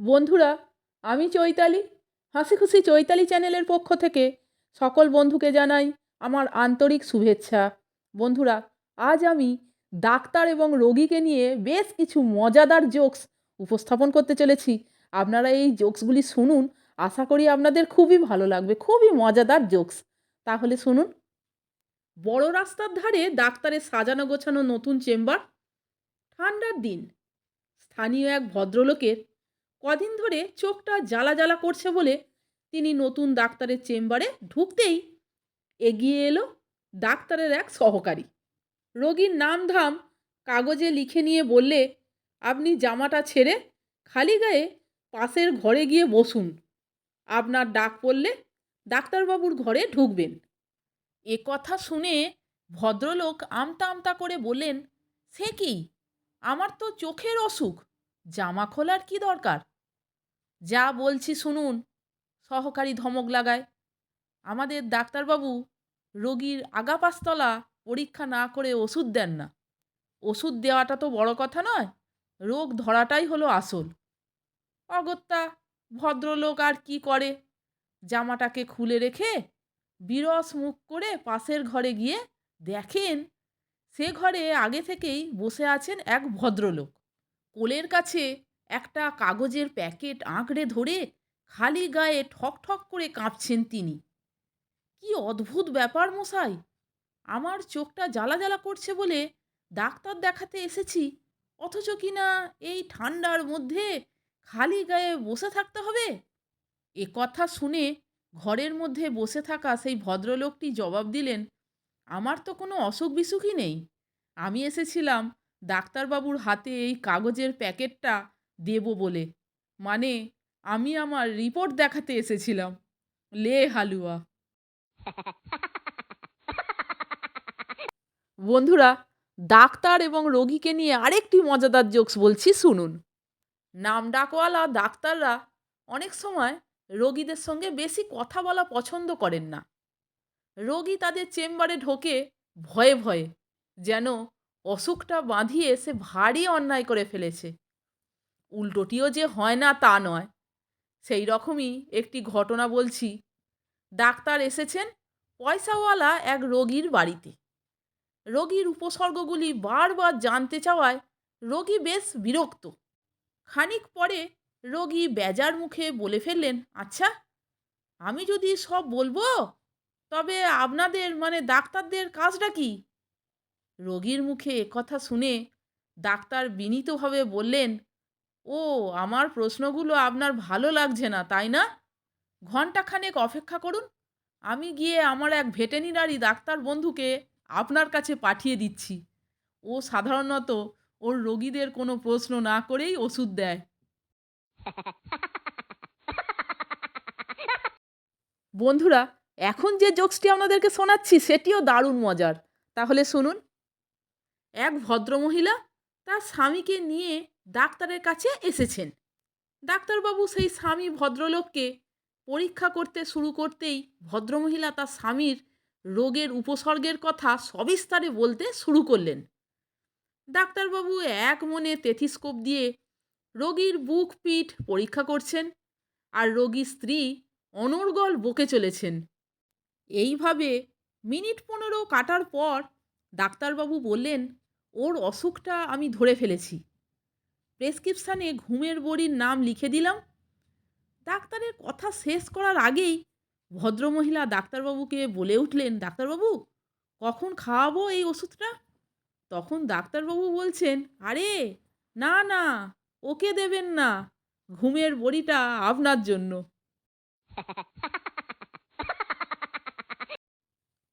বন্ধুরা, আমি চৈতালি। হাসি খুশি চৈতালি চ্যানেলের পক্ষ থেকে সকল বন্ধুকে জানাই আমার আন্তরিক শুভেচ্ছা। বন্ধুরা, আজ আমি ডাক্তার এবং রোগীকে নিয়ে বেশ কিছু মজাদার জোকস উপস্থাপন করতে চলেছি। আপনারা এই জোকসগুলি শুনুন, আশা করি আপনাদের খুবই ভালো লাগবে, খুবই মজাদার জোকস। তাহলে শুনুন। বড় রাস্তার ধারে ডাক্তারের সাজানো গোছানো নতুন চেম্বার। ঠান্ডার দিন। স্থানীয় এক ভদ্রলোকের কদিন ধরে চোখটা জ্বালা জ্বালা করছে বলে তিনি নতুন ডাক্তারের চেম্বারে ঢুকতেই এগিয়ে এলো ডাক্তারের এক সহকারী। রোগীর নাম ধাম কাগজে লিখে নিয়ে বললে, আপনি জামাটা ছেড়ে খালি গায়ে পাশের ঘরে গিয়ে বসুন। আপনার ডাক পড়লে ডাক্তারবাবুর ঘরে ঢুকবেন। এ কথা শুনে ভদ্রলোক আমতা আমতা করে বললেন, সে কি? আমার তো চোখের অসুখ। জামা খোলার কি দরকার? যা বলছি শুনুন, সহকারী ধমক লাগায়। আমাদের ডাক্তারবাবু রোগীর আগাপাস্তলা পরীক্ষা না করে ওষুধ দেন না। ওষুধ দেওয়াটা তো বড় কথা নয়, রোগ ধরাটাই হলো আসল। অগত্যা ভদ্রলোক আর কি করে? জামাটাকে খুলে রেখে বিরস মুখ করে পাশের ঘরে গিয়ে দেখেন, সে ঘরে আগে থেকেই বসে আছেন এক ভদ্রলোক। কোলের কাছে একটা কাগজের প্যাকেট আঁকড়ে ধরে খালি গায়ে ঠক ঠক করে কাঁপছেন তিনি। কি অদ্ভুত ব্যাপার মশাই! আমার চোখটা জ্বালা জ্বালা করছে বলে ডাক্তার দেখাতে এসেছি, অথচ কি না এই ঠান্ডার মধ্যে খালি গায়ে বসে থাকতে হবে? এ কথা শুনে ঘরের মধ্যে বসে থাকা সেই ভদ্রলোকটি জবাব দিলেন, আমার তো কোনো অসুখ বিসুখই নেই। আমি এসেছিলাম ডাক্তারবাবুর হাতে এই কাগজের প্যাকেটটা দেব বলে। মানে আমি আমার রিপোর্ট দেখাতে এসেছিলাম। লে হালুয়া। বন্ধুরা, ডাক্তার এবং রোগীকে নিয়ে আরেকটি মজাদার জোকস বলছি, শুনুন। নাম ডাকওয়ালা ডাক্তাররা অনেক সময় রোগীদের সঙ্গে বেশি কথা বলা পছন্দ করেন না। রোগী তাদের চেম্বারে ঢোকে ভয়ে ভয়ে, যেন অসুখটা বাঁধিয়ে সে ভারী অন্যায় করে ফেলেছে। উল্টোটিও যে হয় না তা নয়। সেই রকমই একটি ঘটনা বলছি। ডাক্তার এসেছেন পয়সাওয়ালা এক রোগীর বাড়িতে। রোগীর উপসর্গগুলি বারবার জানতে চাওয়ায় রোগী বেশ বিরক্ত। খানিক পরে রোগী বেজার মুখে বলে ফেললেন আচ্ছা আমি যদি সব বলব, তবে আপনাদের মানে ডাক্তারদের কাজটা কি? রোগীর মুখে কথা শুনে ডাক্তার বিনীতভাবে বললেন ও, আমার প্রশ্নগুলো আপনার ভালো লাগছে না, তাই না? ঘণ্টাখানেক অপেক্ষা করুন, আমি গিয়ে আমার এক ভেটেরিনারি ডাক্তার বন্ধুকে আপনার কাছে পাঠিয়ে দিচ্ছি। ও সাধারণত ওর রোগীদের কোনো প্রশ্ন না করেই ওষুধ দেয়। বন্ধুরা, এখন যে জোকসটি আপনাদেরকে শোনাচ্ছি, সেটিও দারুণ মজার। তাহলে শুনুন। এক ভদ্রমহিলা তার স্বামীকে নিয়ে ডাক্তারের কাছে এসেছেন। ডাক্তারবাবু সেই স্বামী ভদ্রলোককে পরীক্ষা করতে শুরু করতেই ভদ্রমহিলা তার স্বামীর রোগের উপসর্গের কথা সবিস্তারে বলতে শুরু করলেন। ডাক্তারবাবু এক মনে তেথিস্কোপ দিয়ে রোগীর বুক পিঠ পরীক্ষা করছেন আর রোগীর স্ত্রী অনর্গল বকে চলেছেন। এইভাবে মিনিট পনেরো কাটার পর ডাক্তারবাবু বললেন, ওর অসুখটা আমি ধরে ফেলেছি। প্রেসক্রিপশানে ঘুমের বড়ির নাম লিখে দিলাম। ডাক্তারের কথা শেষ করার আগেই ভদ্রমহিলা ডাক্তারবাবুকে বলে উঠলেন, ডাক্তারবাবু, কখন খাওয়াবো এই ওষুধটা? তখন ডাক্তারবাবু বলছেন, আরে, না না, ওকে দেবেন না, ঘুমের বড়িটা আপনার জন্য।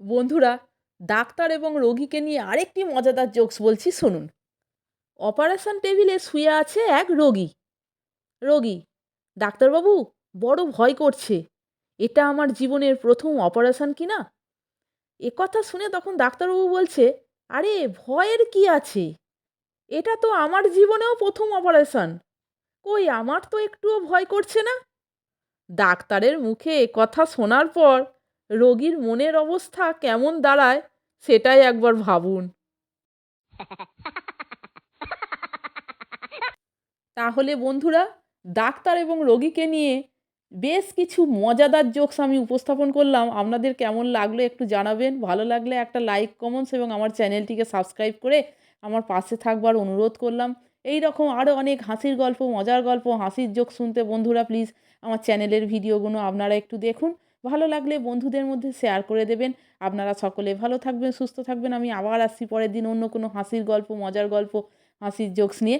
বন্ধুরা, ডাক্তার এবং রোগীকে নিয়ে আরেকটি মজাদার জোকস বলছি, শুনুন। অপারেশন টেবিলে শুয়ে আছে এক রোগী। রোগী, ডাক্তারবাবু, বড় ভয় করছে। এটা আমার জীবনের প্রথম অপারেশন কি না? এ কথা শুনে তখন ডাক্তারবাবু বলছে, আরে, ভয়ের কি আছে? এটা তো আমার জীবনেও প্রথম অপারেশন। কই, আমার তো একটুও ভয় করছে না? ডাক্তারের মুখে কথা শোনার পর রোগীর মনের অবস্থা কেমন দাঁড়ায় সেটাই একবার ভাবুন। তাহলে বন্ধুরা, ডাক্তার এবং রোগীকে নিয়ে বেশ কিছু মজাদার জোকস আমি উপস্থাপন করলাম। আপনাদের কেমন লাগল একটু জানাবেন। ভালো লাগলে একটা লাইক কমেন্টস এবং আমার চ্যানেলটিকে সাবস্ক্রাইব করে আমার পাশে থাকবার অনুরোধ করলাম। এই রকম আরও অনেক হাসির গল্প, মজার গল্প, হাসির জোক শুনতে বন্ধুরা প্লিজ আমার চ্যানেলের ভিডিওগুলো আপনারা একটু দেখুন। ভালো লাগলে বন্ধুদের মধ্যে শেয়ার করে দেবেন। আপনারা সকলে ভালো থাকবেন, সুস্থ থাকবেন। আমি আবার আসছি পরের দিন অন্য কোনো হাসির গল্প, মজার গল্প, হাসির জোকস নিয়ে।